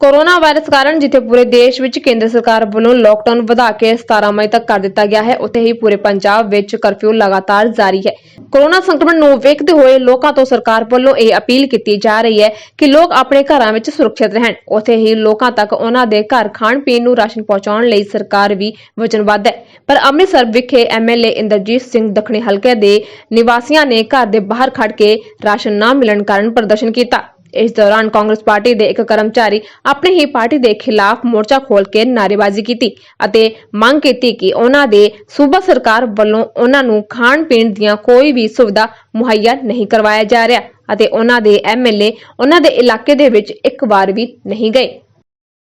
Corona virus ਕਾਰਨ ਜਿੱਥੇ ਪੂਰੇ ਦੇਸ਼ ਵਿੱਚ ਕੇਂਦਰ ਸਰਕਾਰ ਵੱਲੋਂ ਲੋਕਡਾਊਨ ਵਧਾ ਕੇ 17 ਮਈ ਤੱਕ ਕਰ ਦਿੱਤਾ ਗਿਆ ਹੈ, ਉੱਥੇ ਹੀ ਪੂਰੇ ਪੰਜਾਬ ਵਿੱਚ ਕਰਫਿਊ ਲਗਾਤਾਰ ਜਾਰੀ ਹੈ। ਕੋਰੋਨਾ ਸੰਕਰਮਣ ਨੂੰ ਵੇਖਦੇ ਹੋਏ ਲੋਕਾਂ ਤੋਂ ਸਰਕਾਰ ਵੱਲੋਂ ਇਹ ਅਪੀਲ ਕੀਤੀ ਜਾ ਰਹੀ ਹੈ ਕਿ ਲੋਕ ਆਪਣੇ ਘਰਾਂ ਵਿੱਚ ਸੁਰੱਖਿਅਤ ਰਹਿਣ। ਉੱਥੇ ਹੀ ਲੋਕਾਂ ਤੱਕ ਉਹਨਾਂ ਦੇ ਘਰ ਖਾਣ ਪੀਣ ਨੂੰ ਰਾਸ਼ਨ ਪਹੁੰਚਾਉਣ ਲਈ ਸਰਕਾਰ ਵੀ ਵਚਨਬੱਧ ਹੈ। ਪਰ ਅੰਮ੍ਰਿਤਸਰ ਵਿਖੇ ਐਮਐਲਏ ਇੰਦਰਜੀਤ ਸਿੰਘ ਦੱਖਣੀ ਹਲਕੇ ਦੇ ਨਿਵਾਸੀਆਂ ਨੇ ਘਰ ਦੇ ਬਾਹਰ ਖੜ ਕੇ ਰਾਸ਼ਨ ਨਾ ਮਿਲਣ ਕਾਰਨ ਪ੍ਰਦਰਸ਼ਨ ਕੀਤਾ। ਇਸ ਦੌਰਾਨ ਕਾਂਗਰਸ ਪਾਰਟੀ ਦੇ ਇੱਕ ਕਰਮਚਾਰੀ ਆਪਣੀ ਹੀ ਪਾਰਟੀ ਦੇ ਖਿਲਾਫ ਮੋਰਚਾ ਖੋਲ ਕੇ ਨਾਅਰੇਬਾਜ਼ੀ ਕੀਤੀ ਅਤੇ ਮੰਗ ਕੀਤੀ ਕਿ ਉਹਨਾਂ ਦੇ ਸੂਬਾ ਸਰਕਾਰ ਵੱਲੋਂ ਉਹਨਾਂ ਨੂੰ ਖਾਣ ਪੀਣ ਦੀਆਂ ਕੋਈ ਵੀ ਸੁਵਿਧਾ ਮੁਹੱਈਆ ਨਹੀਂ ਕਰਵਾਇਆ ਜਾ ਰਿਹਾ ਅਤੇ ਉਹਨਾਂ ਦੇ ਐਮਐਲਏ ਉਹਨਾਂ ਦੇ ਇਲਾਕੇ ਦੇ ਵਿੱਚ ਇੱਕ ਵਾਰ ਵੀ ਨਹੀਂ ਗਏ।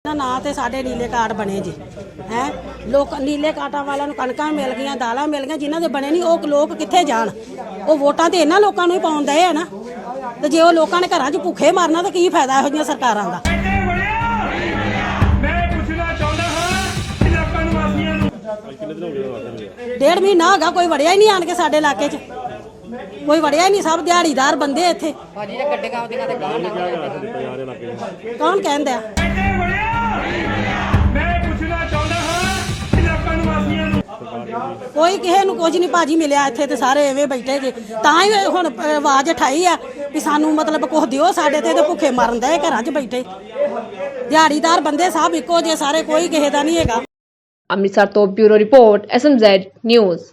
ਨਾ ਨਾਂ ਤੇ ਸਾਡੇ ਨੀਲੇ ਕਾਰਡ ਬਣੇ ਜੀ, ਹੈ? ਲੋਕ ਨੀਲੇ ਕਾਰਡਾਂ ਵਾਲਿਆਂ ਨੂੰ ਕਣਕਾਂ ਮਿਲ ਗਈਆਂ, ਦਾਲਾਂ ਮਿਲ ਗਈਆਂ, ਜਿਨ੍ਹਾਂ ਦੇ ਬਣੇ ਨਹੀਂ, ਉਹ ਲੋਕ ਕਿੱਥੇ ਜਾਣ? ਉਹ ਵੋਟਾਂ ਤੇ ਇਹਨਾਂ ਲੋਕਾਂ ਨੂੰ ਹੀ ਪਾਉਣ ਦਏ ਆ ਨਾ। ਤੇ ਜੇ ਉਹ ਲੋਕਾਂ ਨੇ ਘਰਾਂ 'ਚ ਭੁੱਖੇ ਮਰਨਾ ਤਾਂ ਕੀ ਫਾਇਦਾ ਇਹੋ ਜਿਹੀਆਂ ਸਰਕਾਰਾਂ ਦਾ? ਡੇਢ ਮਹੀਨਾ ਹੋ ਗਿਆ ਕੋਈ ਵੜਿਆ ਹੀ ਨਹੀਂ ਆਣ ਕੇ ਸਾਡੇ ਇਲਾਕੇ 'ਚ। ਕੋਈ ਵੜਿਆ ਹੀ ਨਹੀਂ ਸਭ ਦਿਹਾੜੀਦਾਰ ਬੰਦੇ ਇੱਥੇ। ਭਾਜੀ ਇਹ ਗੱਡੀਆਂ ਉਹਦੀਆਂ ਤੇ ਗਾਂ ਨਾ ਕੌਣ ਕਹਿੰਦਾ ਆ? ਮੈਂ ਪੁੱਛਣਾ ਚਾਹੁੰਦਾ ਹਾਂ ਕਿ ਲੋਕਾਂ ਨੂੰ ਵਾਸੀਆਂ ਨੂੰ ਕੋਈ ਕਿਸੇ ਨੂੰ ਕੁਝ ਨਹੀਂ ਭਾਜੀ ਮਿਲਿਆ ਇੱਥੇ ਤੇ ਸਾਰੇ ਐਵੇਂ ਬੈਠੇ ਜੇ। ਤਾਂ ਹੀ ਹੁਣ ਆਵਾਜ਼ ਉਠਾਈ ਆ। ਵੀ ਸਾਨੂੰ ਮਤਲਬ ਕੁਝ ਦਿਓ ਸਾਡੇ ਤੇ ਤੇ ਭੁੱਖੇ ਮਰਨ ਦੇ ਘਰਾਂ 'ਚ ਬੈਠੇ। ਦਿਹਾੜੀਦਾਰ ਬੰਦੇ ਸਭ ਇੱਕੋ ਜੇ ਸਾਰੇ, ਕੋਈ ਕਿਸੇ ਦਾ ਨਹੀਂ ਹੈਗਾ। ਅੰਮ੍ਰਿਤਸਰ ਤੋਂ ਬਿਊਰੋ ਰਿਪੋਰਟ ਐਸਐਮਜ਼ੈਡ ਨਿਊਜ਼।